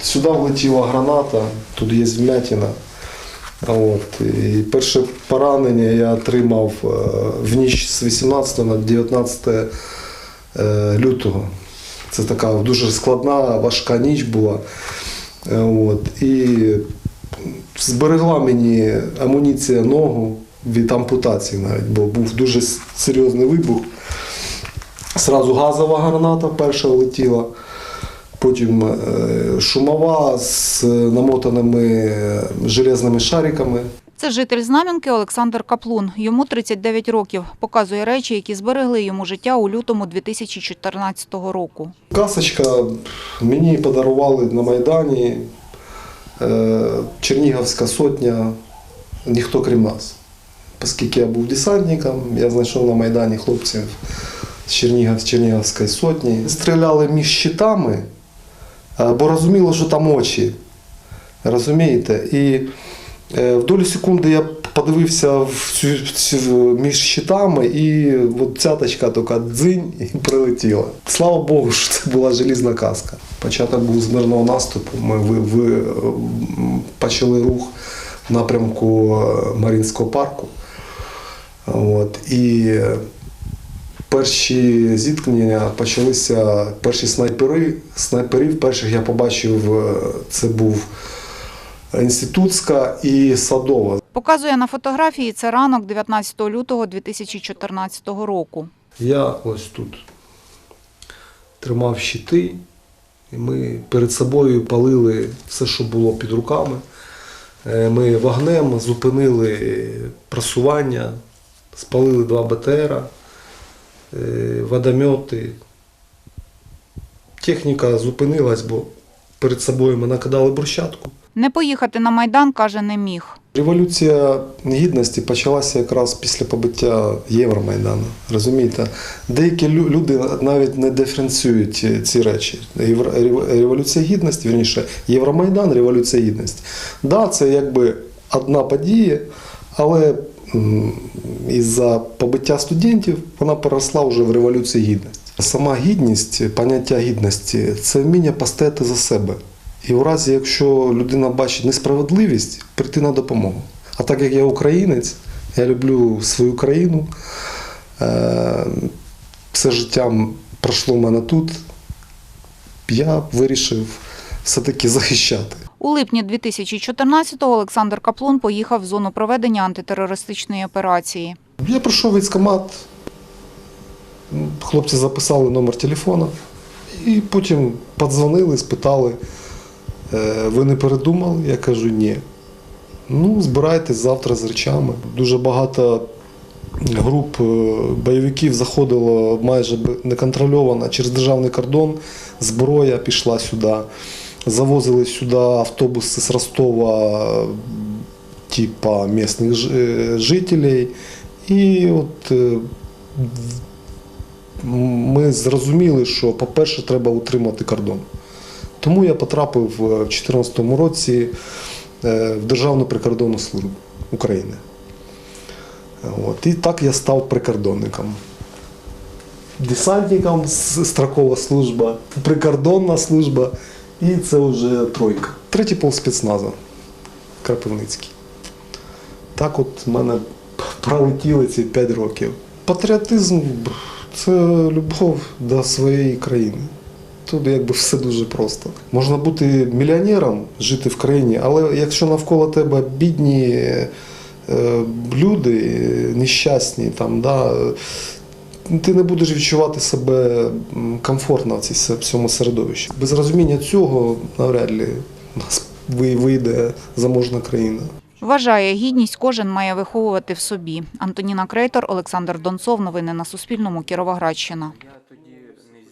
Сюди влетіла граната, тут є вмятина. От. І перше поранення я отримав е, в ніч з 18 на 19 е, лютого. Це така дуже складна, важка ніч була. От. І зберегла мені амуніція ногу від ампутації навіть, бо був дуже серйозний вибух. Сразу газова граната перша влетіла, потім е, шумова з намотаними е, железними шариками. Це житель Знам'янки Олександр Каплун. Йому 39 років. Показує речі, які зберегли йому життя у лютому 2014 року. Касочка мені подарували на Майдані е, Чернігівська сотня, ніхто крім нас. Оскільки я був десантником, я знайшов на Майдані хлопців з Чернігів, Чернігівської сотні. Стріляли між щитами, бо розуміло, що там очі. Розумієте? І е, в долю секунди я подивився в цю, в цю- між щитами, і от цяточка така дзинь і прилетіла. Слава Богу, що це була желізна каска. Початок був з мирного наступу. Ми ви, ви, почали рух в напрямку е, Марінського парку. От, і перші зіткнення почалися, перші снайпери. Снайперів перших я побачив, е, це був інститутська і садова. Показує на фотографії це ранок 19 лютого 2014 року. Я ось тут тримав щити, і ми перед собою палили все, що було під руками. Е, Ми вогнем зупинили просування, спалили два БТРа, водомети. Техніка зупинилась, бо перед собою ми накидали брусчатку. Не поїхати на Майдан, каже, не міг. Революція гідності почалася якраз після побиття Євромайдану. Розумієте, деякі люди навіть не диференціюють ці речі. Революція гідності, вірніше, Євромайдан, революція гідності. Да, це якби одна подія, але із-за побиття студентів вона переросла вже в революцію гідності. Сама гідність, поняття гідності це вміння постояти за себе. І в разі, якщо людина бачить несправедливість, прийти на допомогу. А так як я українець, я люблю свою країну, е, все життя пройшло в мене тут, я вирішив все-таки захищати. У липні 2014-го Олександр Каплун поїхав в зону проведення антитерористичної операції. Я пройшов військкомат, хлопці записали номер телефона і потім подзвонили, спитали, «Е, ви не передумали? Я кажу, ні. Ну, збирайтесь завтра з речами. Дуже багато груп е, бойовиків заходило майже неконтрольовано через державний кордон. Зброя пішла сюди. Завозили сюди автобуси з Ростова, типа місцевих ж- е, жителей. І от е, ми зрозуміли, що, по-перше, треба утримати кордон. Тому я потрапив е, в 2014 році е, в Державну прикордонну службу України. От. І так я став прикордонником. Десантником строкова служба, прикордонна служба і це вже тройка. Третій пол спецназу Крапивницький. Так от в мене пролетіли ці 5 років. Патріотизм це любов до своєї країни. Тут якби все дуже просто. Можна бути мільйонером, жити в країні, але якщо навколо тебе бідні е, люди, нещасні, там, да, ти не будеш відчувати себе комфортно в цьому середовищі. Без розуміння цього навряд ли нас вийде заможна країна. Вважає, гідність кожен має виховувати в собі. Антоніна Крейтор, Олександр Донцов. Новини на Суспільному. Кіровоградщина.